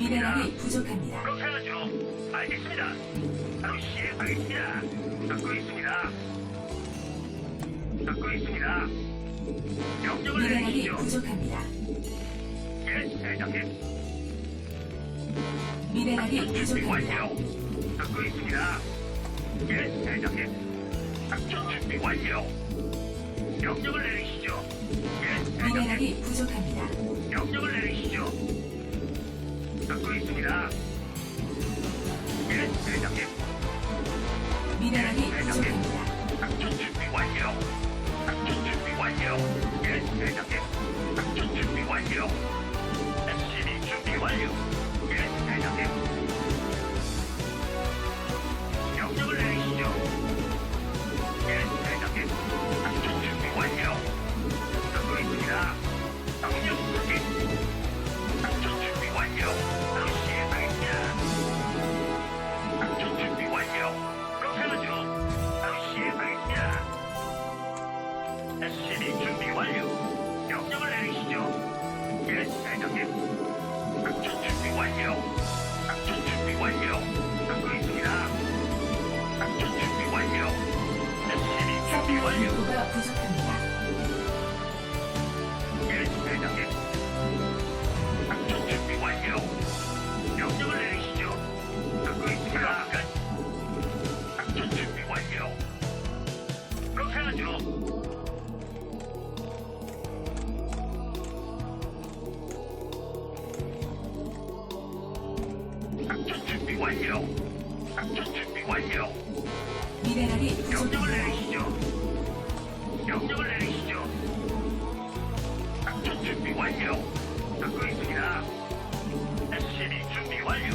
미네랄이 부족합니다. 그렇게 하죠. 알겠습니다. 바로 시행하겠습니다. 듣고 있습니다. 듣고 있습니다. 명령을 미네랄이 내리시죠. 부족합니다. 예, 대장님. 미네랄이 준비 부족합니다. 완료. 듣고 있습니다. 예, 대장님. 작전 준비 완료. 명령을 내리시죠. 예, 대장님. 미네랄이 부족합니다. 작전 준비 완료. 작전 준비 완료. 미네랄이 명령을 부족합니다. 내리시죠. 명령을 내리시죠. 작전 준비 완료. 듣고 있습니다. SCB 준비 완료.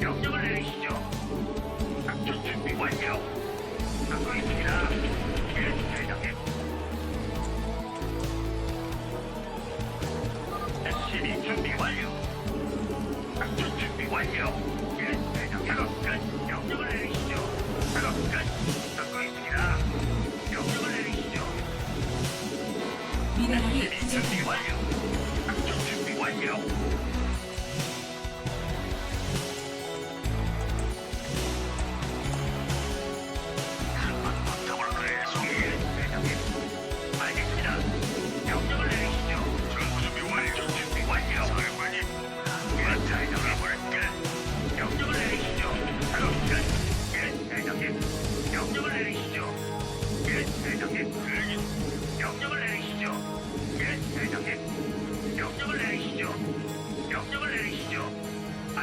명령을 내리시죠. 작전 준비 완료. 듣고 있습니다. 예, 대장님. SCB 준비 완료. 완료. 예, 대장님. 작업 끝. 명령을 내리시죠. 작업 끝. 듣고 있습니다. 명령을 내리시죠. 미네랄이 SCB 준비 부족합니다. 완료. 작전 준비 완료.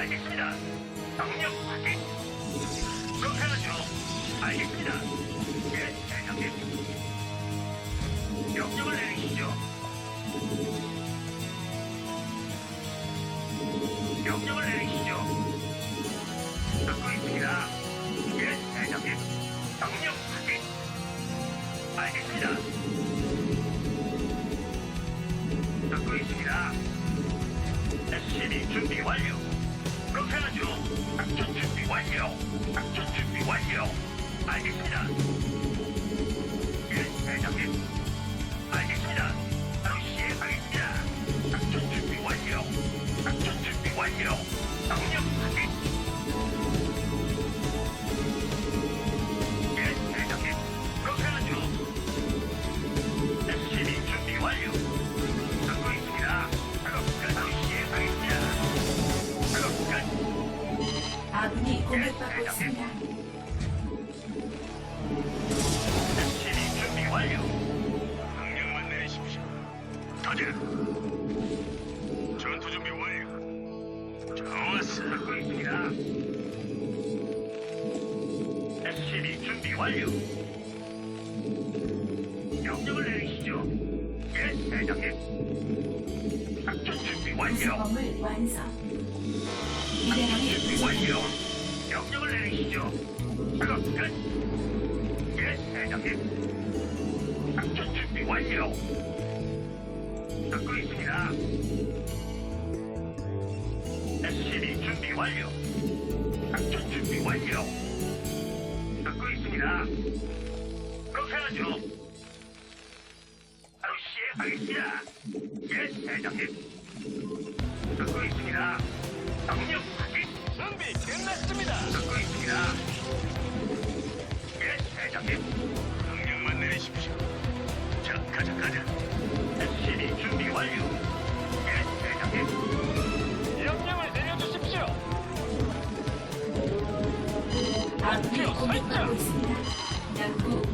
알겠습니다. 명령 확인. 그렇게 하죠. 알겠습니다. 예, 대장님. 명령을 내리시죠. 명령을 내리시죠. 듣고 있습니다. 예, 대장님. 명령 확인. 알겠습니다. 듣고 있습니다. SCB 준비 완료. 하죠. 작전 준비 완료. 작전 준비 완료. 알겠습니다. 예, 대장님. 완료. 명령을 내리시죠. 예, 대장님. 작전 준비 완료. 구성범을 완성. 미네랄이 준비 완료. 부족합니다. 명령을 내리시죠. 작업 끝. 예, 대장님. 작전 준비 완료. 듣고 있습니다. SCB 준비 완료. 작전 준비 완료. 있습니다. 그렇게 하죠. 바로 시행하겠습니다. 예, 대장님. 듣고 있습니다. 명령 확인. 준비 끝났습니다. 듣고 있습니다. 예, 대장님. 명령만 내리십시오. 자, 가자, 가자. SCB 준비 완료.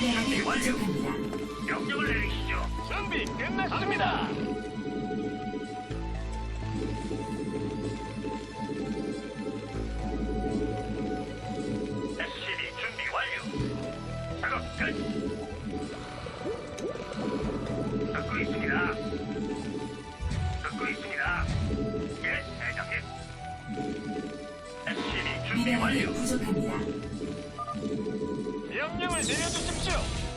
미네랄이 준비 완료. 부족합니다. 명령을 내리시죠. 준비 끝났습니다. SCB 준비 완료. 작업 끝. 듣고 있습니다. 듣고 있습니다. 예, 대장님. SCB 준비 미네랄이 완료. 부족합니다. 명령을 내려주십시오.